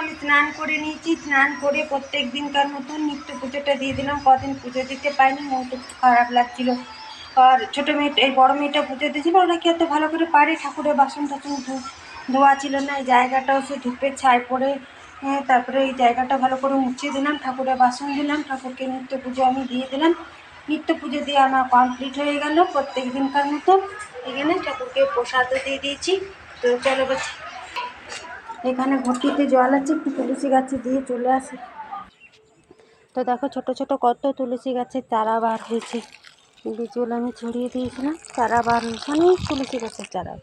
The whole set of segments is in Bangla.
আমি স্নান করে নিয়েছি স্নান করে প্রত্যেক দিনকার মতন নিত্য পুজোটা দিয়ে দিলাম। কদিন পুজো দিতে মনটা একটু খারাপ লাগছিল। আর ছোটো মেয়েটা এই বড়ো মেয়েটা পুজো দিয়েছিল ওরা কি এত ভালো করে পারে? ঠাকুরের বাসন টাসন ধোয়া ছিল না এই জায়গাটাও সে ধূপের ছাই পড়ে হ্যাঁ, তারপরে এই জায়গাটা ভালো করে মুছে দিলাম ঠাকুরের বাসন দিলাম ঠাকুরকে নিত্য পুজো আমি দিয়ে দিলাম। নিত্য পুজো দিয়ে আমার কমপ্লিট হয়ে গেল প্রত্যেক দিনকার মতো এখানে ঠাকুরকে প্রসাদও দিয়ে দিয়েছি। তো চলো এখানে ঘটিতে জল আছে, একটু তুলসী গাছে দিয়ে চলে আসে। তো দেখো ছোট ছোট কত তুলসী গাছের চারা বার হয়েছে। বীজগুলো আমি ছড়িয়ে দিয়েছিলাম, চারা বার হয়েছে, অনেক তুলসী গাছের চারা।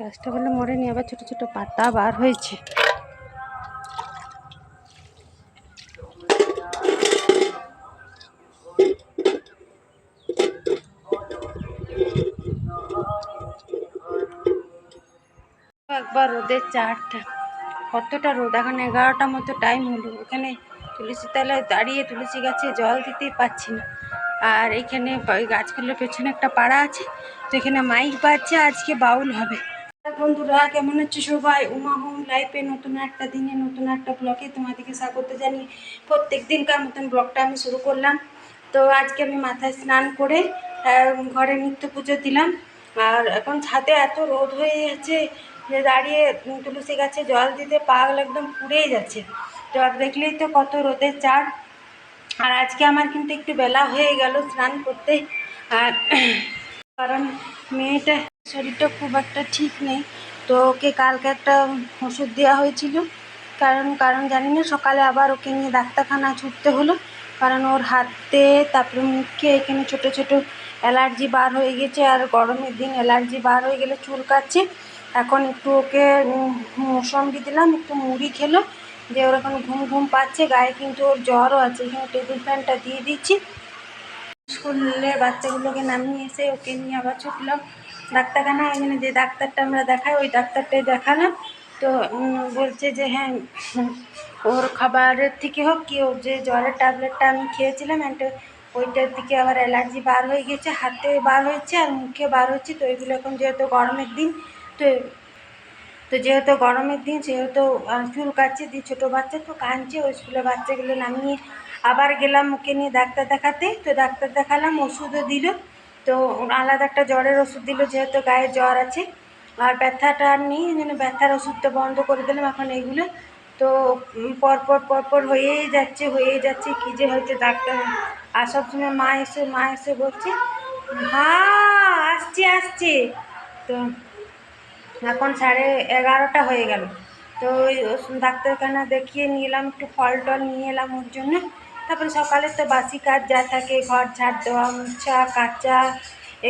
গাছটা বলে মরেনি আবার ছোট ছোট পাতা বার হয়েছে। একবার রোদের চারটা কতটা রোদ? এখন এগারোটার মতো টাইম হলো। ওখানে তুলসী তলায় দাঁড়িয়ে তুলসী গাছে জল দিতেই পাচ্ছি না। আর এখানে গাছগুলোর পেছনে একটা পাড়া আছে। তো এখানে মাইক বাজছে, আজকে বাউল হবে। বন্ধুরা, কেমন হচ্ছে সবাই? উমা হোম লাইফে নতুন একটা দিনে, নতুন একটা ব্লগে তোমাদেরকে স্বাগত জানিয়ে প্রত্যেক দিনকার মতন ব্লগটা আমি শুরু করলাম। তো আজকে আমি মাথায় স্নান করে ঘরে নিত্য পুজো দিলাম। আর এখন ছাদে এত রোদ হয়ে যাচ্ছে দাঁড়িয়ে তুলসী গাছে জল দিতে পাগল একদম পুড়েই যাচ্ছে। জল দেখলেই তো কত রোদের চার আর আজকে আমার কিন্তু একটু বেলা হয়ে গেল স্নান করতে। আর কারণ মেয়েটা শরীরটা খুব একটা ঠিক নেই। তো ওকে কালকে একটা ওষুধ দেওয়া হয়েছিল। কারণ কারণ জানি না, সকালে আবার ওকে নিয়ে ডাক্তারখানা ছুটতে হলো। কারণ ওর হাতে, তারপরে মুখে এখানে ছোট ছোট অ্যালার্জি বার হয়ে গেছে। আর গরমের দিন অ্যালার্জি বার হয়ে গেলে চুলকাচ্ছে এখন একটু ওকে মৌসম্বি দিলাম, একটু মুড়ি খেলো যে ওর এখন ঘুম ঘুম পাচ্ছে, গায়ে কিন্তু ওর জ্বরও আছে, এখানে টেবিল ফ্যানটা দিয়ে দিচ্ছি। স্কুলে বাচ্চাগুলোকে নামিয়ে এসে ওকে নিয়ে আবার ছুটলাম। ডাক্তারখানা, এখানে যে ডাক্তারটা আমরা দেখাই, ওই ডাক্তারটাই দেখালাম। তো বলছে যে হ্যাঁ ওর খাবারের থেকে হোক কি, ওর যে জ্বরের ট্যাবলেটটা আমি খেয়েছিলাম একটা ওইটার দিকে আবার অ্যালার্জি বার হয়ে গেছে, হাতে বার হয়েছে আর মুখে বার হচ্ছে, তো ওইগুলো এখন যেহেতু গরমের দিন তো তো যেহেতু গরমের দিন, সেহেতু চুল কাটছে, দিয়ে ছোটো বাচ্চা তো কাঁদছে, ওই স্কুলে বাচ্চাগুলো নামিয়ে আবার গেলাম ওকে নিয়ে ডাক্তার দেখাতে। তো ডাক্তার দেখালাম, ওষুধও দিল। তো আলাদা একটা জ্বরের ওষুধ দিল, যেহেতু গায়ে জ্বর আছে। আর ব্যথাটা আর নেই জন্য ব্যথার ওষুধটা বন্ধ করে দিলাম এখন এইগুলো তো পরপর পরপর হয়েই যাচ্ছে হয়েই যাচ্ছে, কী যে হয়েছে ডাক্তার। আর সবসময় মা এসে মা এসে বলছে হা আসছে আসছে। তো এখন সাড়ে এগারোটা হয়ে গেল। তো ওই ডাক্তারখানা দেখিয়ে নিয়ে এলাম, একটু ফল টল নিয়ে এলাম ওর জন্য। তারপরে সকালে তো বাসি কাজ যা থাকে, ঘর ঝাড় দেওয়া, মুছা, কাঁচা,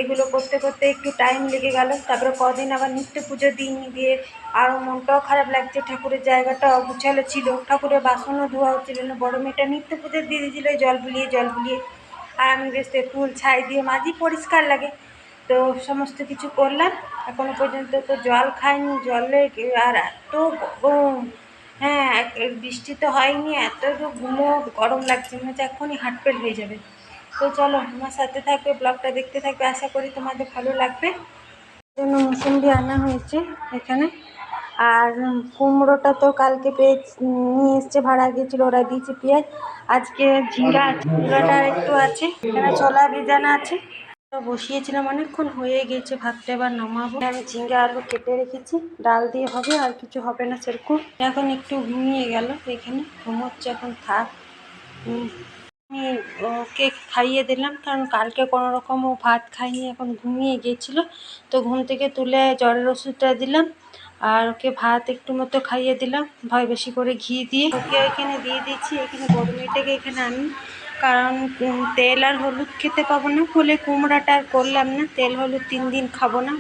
এগুলো করতে করতে একটু টাইম লেগে গেল। তারপরে কদিন আবার নিত্য পুজো দিইনি দিয়ে আরও মনটাও খারাপ লাগছে। ঠাকুরের জায়গাটা অগুছালো ছিল। ঠাকুরের বাসনও ধোয়া হচ্ছিল না। বড় মেয়েটা নিত্য পুজো দিয়ে দিয়েছিল, জল বুলিয়ে জল বুলিয়ে। আর আমি বেশ তেঁতুল ছাই দিয়ে মাঝি পরিষ্কার লাগে। তো সমস্ত কিছু করলাম। এখনও পর্যন্ত তো জল খাইনি, জলে আর এত গরম। হ্যাঁ বৃষ্টি তো হয়নি, এত গুমো গরম লাগছে, মনে হচ্ছে এখনই হাটপেট হয়ে যাবে। তো চলো, আমার সাথে থাকবে ব্লগটা দেখতে থাকবে, আশা করি তোমাদের ভালো লাগবে। জন্য মুসুম্বি আনা হয়েছে এখানে। আর কুমড়োটা তো কালকে পেয়ে নিয়ে এসছে, ভাড়া গিয়েছিল ওরা দিয়েছে পেঁয়াজ। আজকে ঝিঙ্গা, ঝিঙ্গাটা একটু আছে, এখানে ছোলা ভেজানো আছে। বসিয়েছিলাম অনেকক্ষণ, হয়ে গেছে, ভাতটা এবার নামাবো। আমি ঝিঙ্গা আলু কেটে রেখেছি, ডাল দিয়ে হবে, আর কিছু হবে না সেরকম। এখন একটু ঘুমিয়ে গেল, এখানে ঘুমোচ্ছে এখন, থাক। আমি ওকে খাইয়ে দিলাম, কারণ কালকে কোনো রকম ও ভাত খাইনি, এখন ঘুমিয়ে গিয়েছিল তো ঘুম থেকে তুলে জ্বরের ওষুধটা দিলাম, আর ওকে ভাত একটু মতো খাইয়ে দিলাম, ভয় বেশি করে ঘি দিয়ে। ওকে এখানে দিয়ে দিচ্ছি এখানে বড় মেয়েটাকে এখানে আনি। কারণ তেল আর হলুদ খেতে পাবো না ফলে কুমড়াটা আর করলাম না, তেল হলুদ তিন দিন খাব না।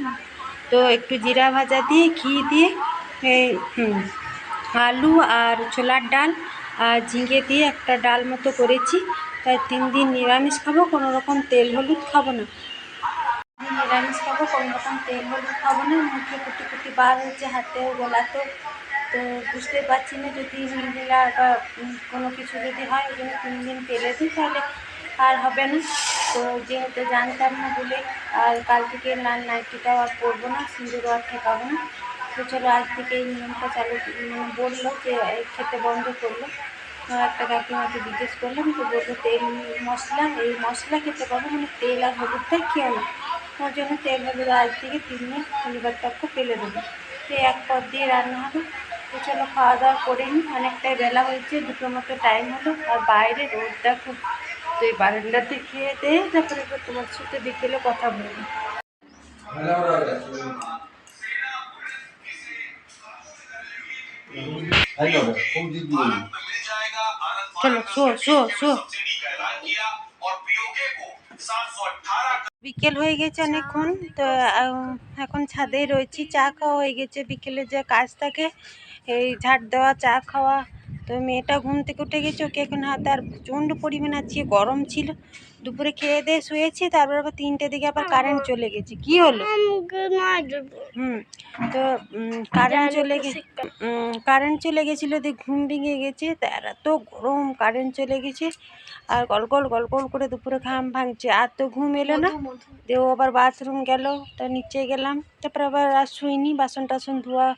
তো একটু জিরা ভাজা দিয়ে, ঘি দিয়ে আলু আর ছোলার ডাল আর ঝিঙে দিয়ে একটা ডাল মতো করেছি। তাই তিন দিন নিরামিষ খাব, কোনো রকম তেল হলুদ খাব না। নিরামিষ খাব, কোনো রকম তেল হলুদ খাব না, মুখে কুটি কুটি বার হচ্ছে হাতে গলাতে তো বুঝতে পারছি না যদি নীলা বা কোনো কিছু যদি হয় ওই জন্য তিন দিন পেলে দিই তাহলে আর হবে না। তো যেহেতু জানতাম না বলে আর কাল থেকে লাল নাইটিটাও আর পরবো না, সিঁদুরও আর ঠেকাবো না। তো চলো আজ থেকে এই নিয়মটা চালু বলল যে খেতে বন্ধ করল। একটা কাকিমাকে জিজ্ঞেস করলাম, তো বলল তেল মশলা, এই মশলা খেতে পারব মানে তেল আর হলুদটা খেয়ে না ওর জন্য তেল, হলুদ আজ থেকে তিন দিন, শনিবার তক্ক ফেলে দেবো। তো এক পদ দিয়ে রান্না হবে। তো চলো খাওয়া দাওয়া করে নিই। অনেকটাই বেলা হয়েছে দুটো মতো টাইম হলো। আর বাইরে রোদটা খুব তো এই বারান্দাতে খেয়ে দিয়ে তারপরে তোমার সাথে বিকেলে কথা বলব। চলো শো শো শো। বিকেল হয়ে গেছে অনেকক্ষণ তো এখন ছাদে রয়েছি চা খাওয়া হয়ে গেছে। বিকেলে যে কাজ থাকে এই ঝাড় দেওয়া, চা খাওয়া। তো মেয়েটা ঘুম থেকে উঠে গেছে ওকে এখন হাতে আর প্রচণ্ড পরিমাণে আজকে গরম ছিল। দুপুরে খেয়ে দিয়ে শুয়েছি, তারপর আবার তিনটে দিকে আবার কারেন্ট চলে গেছে। কি হলো? হুম, তো কারেন্ট চলে গেছে কারেন্ট চলে গেছিল দিয়ে ঘুম ভেঙে গেছে, তা এত গরম কারেন্ট চলে গেছে। আর গল গল গল গল করে দুপুরে ঘাম ভাঙছে, আর তো ঘুম এলো না। দিয়ে ও আবার বাথরুম গেল, তো নিচে গেলাম, তারপর আবার আর শুইনি, বাসন টাসন ধোয়া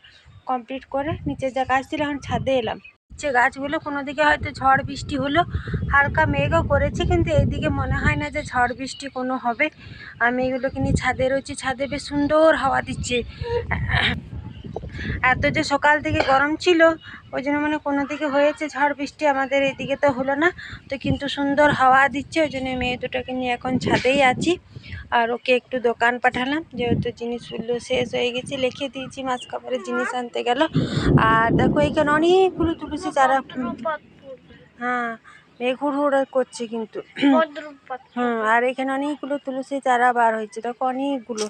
কমপ্লিট করে নিচে যা গাছ ছিল এখন ছাদে এলাম। যে গাছগুলো কোনো দিকে হয়তো ঝড় বৃষ্টি হলো, হালকা মেঘও করেছে, কিন্তু এইদিকে মনে হয় না যে ঝড় বৃষ্টি কোনো হবে। আমি এগুলোকে নিয়ে ছাদে রয়েছি, ছাদে বেশ সুন্দর হাওয়া দিচ্ছে। এত যে সকাল থেকে গরম ছিল ওই জন্য মানে কোনো দিকে হয়েছে ঝড় বৃষ্টি আমাদের এদিকে তো হলো না। তো কিন্তু সুন্দর হাওয়া দিচ্ছে ওই জন্য মেয়ে দুটোকে নিয়ে এখন ছাদেই আছি। আর ওকে একটু দোকান পাঠালাম যেহেতু জিনিসগুলো শেষ হয়ে গেছে লিখে দিয়েছি মাছ খাবারের জিনিস আনতে গেল। আর দেখো এখানে অনেকগুলো তুলসী চারা হ্যাঁ মেঘ হুড় হুড় করছে কিন্তু। হুম আর এখানে অনেকগুলো তুলসী চারা বার হয়েছে দেখো অনেকগুলো।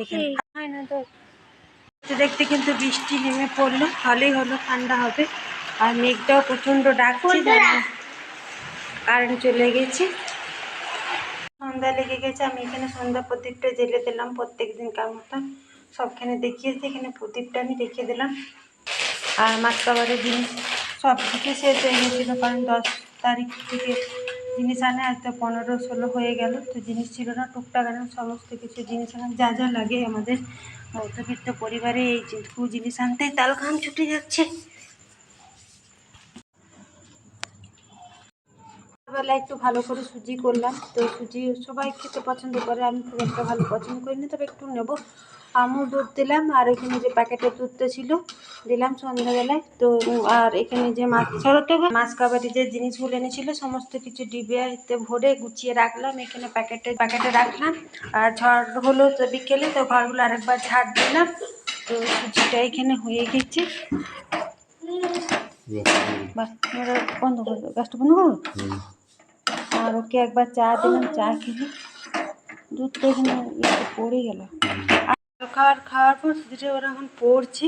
এখানে হয় না তো? দেখতে দেখতে কিন্তু বৃষ্টি নেমে পড়ল ভালোই হলো ঠান্ডা হবে। আর মেঘটাও প্রচণ্ড ডাকছে কারেন্ট চলে গেছে। সন্ধ্যা লেগে গেছে আমি এখানে সন্ধ্যা প্রদীপটা জেলে দিলাম প্রত্যেক দিনকার মতন সবখানে দেখিয়েছি এখানে প্রদীপটা আমি রেখে দিলাম। আর মাছ খাবারের জিনিস সব কিছু শেষ হয়ে গেছিল কারণ দশ তারিখ থেকে জিনিস আনে তো পনেরো ষোলো হয়ে গেল, তো জিনিস ছিল না, টুকটাক আনা, সমস্ত কিছু জিনিস আনা, যা যা লাগে আমাদের মধ্যবিত্ত পরিবারে এই যেটুকু জিনিস আনতেই তাল ছুটে যাচ্ছে। বেলা একটু ভালো করে সুজি করলাম, তো সুজি সবাই খেতে পছন্দ করে, আমি খুব একটা ভালো পছন্দ করিনি, তবে একটু নেব। আমুল দুধ দিলাম আর এখানে যে প্যাকেটের দুধটা ছিল দিলাম সন্ধ্যাবেলায়। তো আর এখানে যে মাছ ছড়াতে মাছ কাবারি যে জিনিসগুলো এনেছিল সমস্ত কিছু ডিবেতে ভরে গুছিয়ে রাখলাম। এখানে প্যাকেটে প্যাকেটে রাখলাম। আর ঝড় হলো তো বিকেলে তো ঘরগুলো আরেকবার ঝাড় দিলাম। তো সুজিটা এখানে হয়ে গেছে। বন্ধ করে দেবো গ্যাসটা বন্ধ করব আর ওকে একবার চা দিলাম চা খেলে দুধটা এখানে পড়ে গেল। আর খাবার খাওয়ার পর সুজিটা ওরা এখন পড়ছি।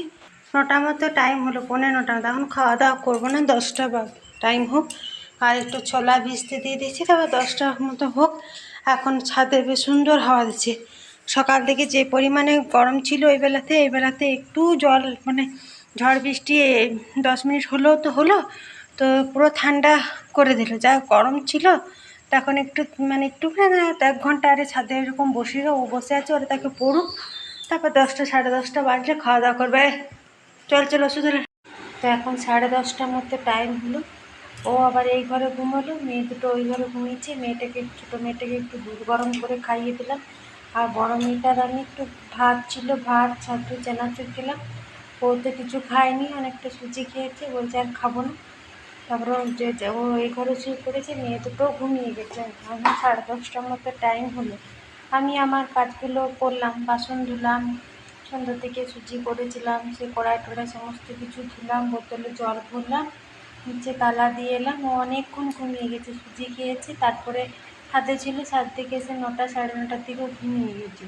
নটা মতো টাইম হলো পনেরো নটা মতো এখন খাওয়া দাওয়া করব না, দশটা বা টাইম হোক। আর একটু ছোলা ভিজতে দিয়ে দিয়েছি, তারপর দশটার মতো হোক। এখন ছাদে বেশ সুন্দর হাওয়া দিচ্ছে। সকাল থেকে যে পরিমাণে গরম ছিল ওই বেলাতে, এই বেলাতে একটু জল মানে ঝড় বৃষ্টি দশ মিনিট হলেও তো হলো, তো পুরো ঠান্ডা করে দিল। যা গরম ছিল তখন একটু মানে একটু এক ঘণ্টা আরে ছাদে এরকম বসিয়ে ও বসে আছে, ওরা তাকে পড়ুক। তারপর দশটা, সাড়ে দশটা বাজলে খাওয়া দাওয়া করবে। চল চল, ওষুধ তো এখন সাড়ে দশটার মধ্যে টাইম হলো। ও আবার এই ঘরে ঘুমোলো। মেয়ে দুটো ওই ঘরে ঘুমিয়েছে। মেয়েটাকে ছোটো মেয়েটাকে একটু দুধ গরম করে খাইয়ে দিলাম। আর বড় মেয়েটার আমি একটু ভাত ছিল, ভাত, ছাতু, চানাচুর দিলাম ও তো কিছু খায়নি, অনেকটা সুজি খেয়েছে। বলছে আর খাব না। তারপরে যে ও এই ঘরে শুয়ে পড়েছে। মেয়ে দুটো ঘুমিয়ে গেছে। এখন সাড়ে দশটার মতো টাইম হলো। আমি আমার কাজগুলো করলাম বাসন ধুলাম, সন্ধ্যা থেকে সুজি করেছিলাম, সে কড়াই টড়াই সমস্ত কিছু ধুলাম, বোতলে জল ভরলাম, নিচে তালা দিয়ে এলাম, ও অনেকক্ষণ ঘুমিয়ে গেছে, সুজি খেয়েছে, তারপরে হাতে ছিল সাত থেকে এসে নটা সাড়ে নটার দিকে ঘুমিয়ে গেছে।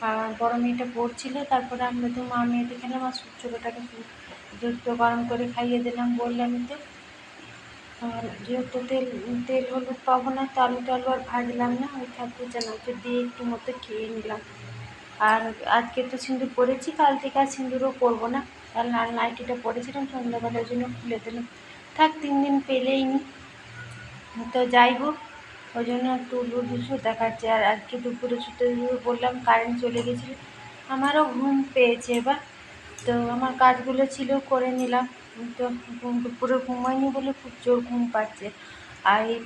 আর বড় মেয়েটা পড়ছিল, তারপরে আমরা তো মা মেয়েটা খেলাম, আর ছোটোটাকে দুধটা গরম করে খাইয়ে দিলাম, বললাম তো আর যেহেতু তেল তেল হলুদ পাবো না, তো আলু টালু আর ভাজলাম না। ওই ঠাকুর চানাচুর দিয়ে একটু মতো খেয়ে নিলাম। আর আজকে তো সিঁদুর পরেছি, কাল থেকে আর সিঁদুরও পরবো না। আর লাল নাইটিটা পরেছিলাম, সন্ধ্যাবেলার জন্য খুলে দিলাম। থাক, তিন দিন পেলেই নি। তো যাই হোক, ওই জন্য একটু দুশো দেখাচ্ছে। আর আজকে দুপুরে শুতে বললাম, কারেন্ট চলে গেছিল। আমারও ঘুম পেয়েছে এবার। তো আমার কাজগুলো ছিল, করে নিলাম। দুপুরে ঘুমাইনি বলে খুব জোর ঘুম পাচ্ছে। আর এই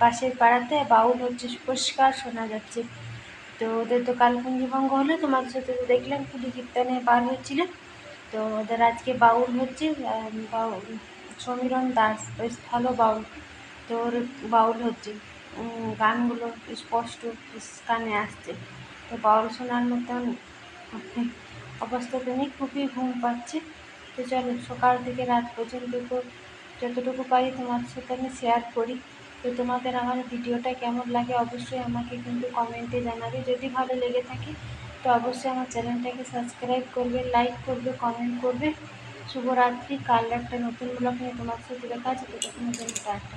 পাশের পাড়াতে বাউল হচ্ছে পরিষ্কার শোনা যাচ্ছে। তো ওদের তো কালকুঞ্জি ভঙ্গ হলো তোমাদের সাথে তো দেখলাম পুলি কীর্তনে বার হচ্ছিল তো ওদের আজকে বাউল হচ্ছে বাউল সমীরণ দাস, বেশ ভালো বাউল। তো ওর বাউল হচ্ছে। গানগুলো স্পষ্ট কানে আসছে। তো বাউল শোনার মতন অবস্থাতে নেই, খুবই ঘুম পাচ্ছে। তো চলো সকাল থেকে রাত পর্যন্ত যতটুকু পারি তোমার সাথে আমি শেয়ার করি। তো তোমাদের আমার ভিডিওটা কেমন লাগে অবশ্যই আমাকে কিন্তু কমেন্টে জানাবে। যদি ভালো লেগে থাকে, তো অবশ্যই আমার চ্যানেলটাকে সাবস্ক্রাইব করবে লাইক করবে কমেন্ট করবে। শুভরাত্রি, কাল একটা নতুন ব্লগ নিয়ে তোমার সাথে দেখা আছে তো তখন টাটা।